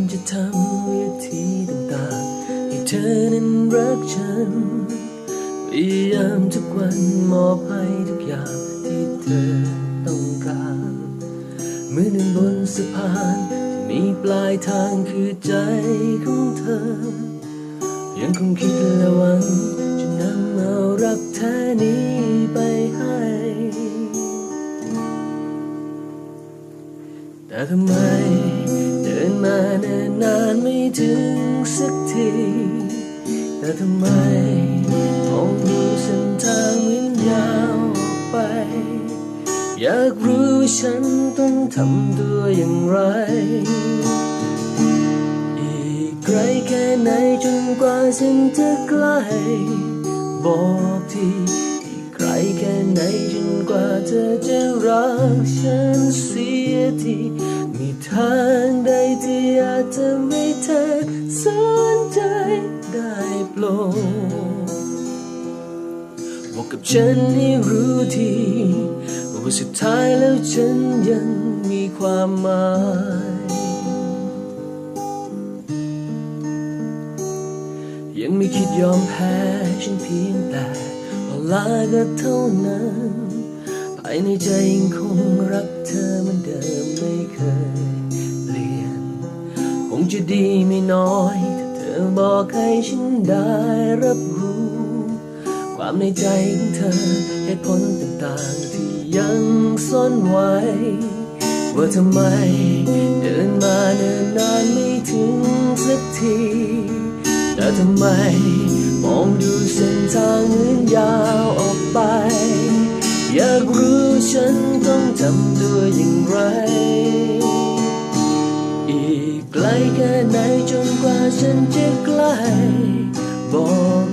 ามจะทำวิธีต่างๆให้เธอนั้นรักฉัน พยายามทุกวันมอบให้ทุกอย่างที่เธอต้องการเมื่อนบนสะพานที่มีปลายทางคือใจของเธอ ยังคงคิดและหวังจะนำเอารักแท้นี้ไปให้แต่ทำไม มาเนิ่นนานไม่ถึงสักที แต่ทำไมมองดูเส้นทางเหมือนยาวไป อยากรู้ฉันต้องทำตัวอย่างไร อีกไกลแค่ไหนจนกว่าฉันจะใกล้ บอกทีอีกไกลแค่ไหนจนกว่าเธอจะรักฉันเสียทีมีทางใดาจจะไม่เธอสนใจได้โปรดบอกกับฉันให้รู้ทีว่าสุดท้ายแล้วฉันยังมีความหมายยังไม่คิดยอมแพ้ฉันเพียงแต่พอลาก็เท่านั้นภายในใจยังคงรักเธอเหมือนเดิมไม่เคย งจะดีไม่น้อยถ้าเธอบอกให้ฉันได้รับรู้ ความในใจของเธอเหตุผลต่างๆที่ยังซ่อนไว้ ว่าทำไมเดินมาเนิ่นนานไม่ถึงสักทีแต่ทำไมมองดูเส้นทางเหมือน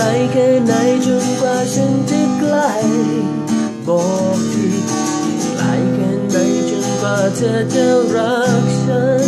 ลแค่ไหนจนกว่าฉันจะใกล้ บอกทีไกลแค่ไหนจนกว่าเธอจะรักฉัน